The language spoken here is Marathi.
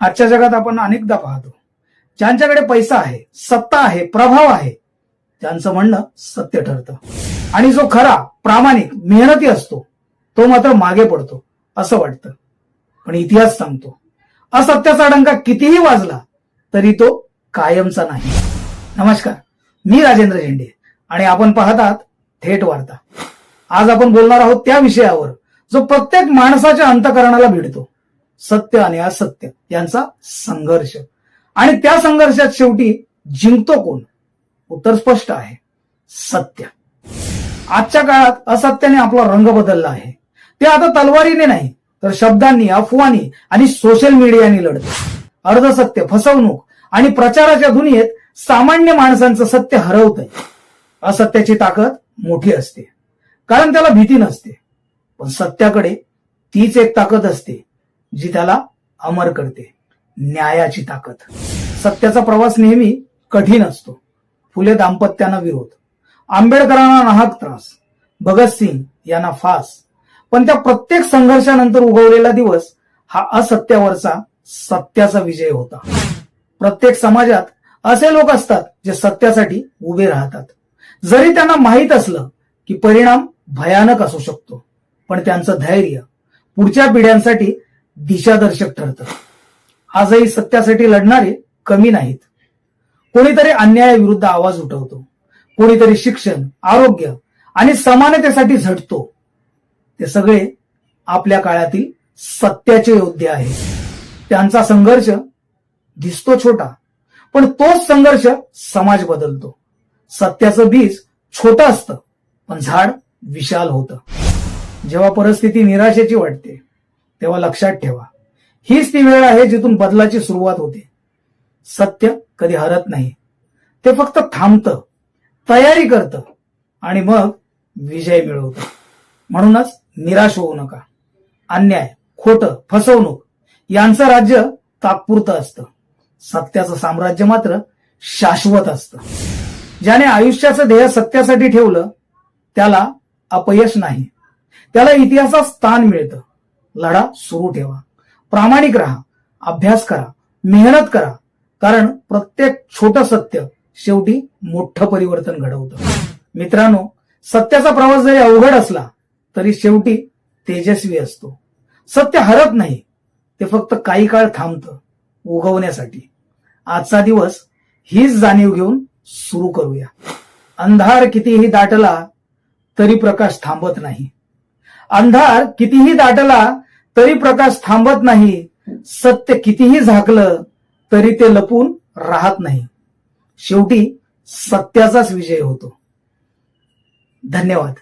आजच्या जगात आपण अनेकदा पाहतो. ज्यांच्याकडे पैसा आहे सत्ता आहे प्रभाव आहे त्यांचं म्हणणं सत्य ठरतं. आणि जो खरा प्रामाणिक मेहनती असतो तो मात्र मागे पडतो असं वाटतं. पण इतिहास सांगतो असत्याचा डंका कितीही वाजला तरी तो कायमचा नाही. नमस्कार मी राजेंद्र झेंडे आणि आपण पाहतात थेट वार्ता. आज आपण बोलणार आहोत त्या विषयावर जो प्रत्येक माणसाच्या अंतकरणाला भिडतो. सत्य आणि असत्य यांचा संघर्ष. आणि त्या संघर्षात शेवटी जिंकतो कोण? उत्तर स्पष्ट आहे सत्य. आजच्या काळात असत्याने आपला रंग बदलला आहे. ते आता तलवारीने नाही तर शब्दांनी अफवानी आणि सोशल मीडियाने लढते. अर्धसत्य फसवणूक आणि प्रचाराच्या दुनियेत सामान्य माणसांचं सत्य हरवत आहे असत्याची ताकद मोठी असते. कारण त्याला भीती नसते. पण सत्याकडे तीच एक ताकद असते. जी त्याला अमर करते न्यायाची ताकद. सत्याचा प्रवास नेहमी कठीण असतो. फुले दाम्पत्यांना विरोध. आंबेडकरांना नाहक त्रास. भगतसिंग यांना फास. पण त्या प्रत्येक संघर्षानंतर उगवलेला दिवस हा असत्यावरचा सत्याचा विजय होता. प्रत्येक समाजात असे लोक असतात जे सत्यासाठी उभे राहतात. जरी त्यांना माहीत असलं की परिणाम भयानक असू शकतो पण त्यांचं धैर्य पुढच्या पिढ्यांसाठी दिशादर्शक ठरतं. आजही सत्यासाठी लढणारे कमी नाहीत. कोणीतरी अन्यायाविरुद्ध आवाज उठवतो. कोणीतरी शिक्षण आरोग्य आणि समानतेसाठी झटतो. ते सगळे आपल्या काळातील सत्याचे योद्धे आहेत. त्यांचा संघर्ष दिसतो छोटा पण तोच संघर्ष समाज बदलतो. सत्याचं बीज छोटं असतं पण झाड विशाल होतं. जेव्हा परिस्थिती निराशेची वाटते तेव्हा लक्षात ठेवा. हीच ती वेळ आहे जिथून बदलाची सुरुवात होते. सत्य कधी हरत नाही. ते फक्त थांबतं तयारी करतं आणि मग विजय मिळवतं. म्हणूनच निराश होऊ नका. अन्याय खोटं फसवणूक यांचं राज्य तात्पुरतं असतं. सत्याचं साम्राज्य मात्र शाश्वत असतं. ज्याने आयुष्याचं ध्येय सत्यासाठी ठेवलं त्याला अपयश नाही. त्याला इतिहासात स्थान मिळतं. लढा सुरू ठेवा. प्रामाणिक राहा अभ्यास करा मेहनत करा. कारण प्रत्येक छोटं सत्य शेवटी मोठं परिवर्तन घडवतं. मित्रांनो सत्याचा प्रवास जरी अवघड असला तरी शेवटी तेजस्वी असतो. सत्य हरत नाही ते फक्त काही काळ थांबतं उगवण्यासाठी. आजचा दिवस हीच जाणीव घेऊन सुरू करूया. अंधार कितीही दाटला तरी प्रकाश थांबत नाही. अंधार कितीही दाटला तरी प्रकाश थांबत नाही. सत्य कितीही झाकलं तरी ते लपून राहत नाही. शेवटी सत्याचाच विजय होतो. धन्यवाद.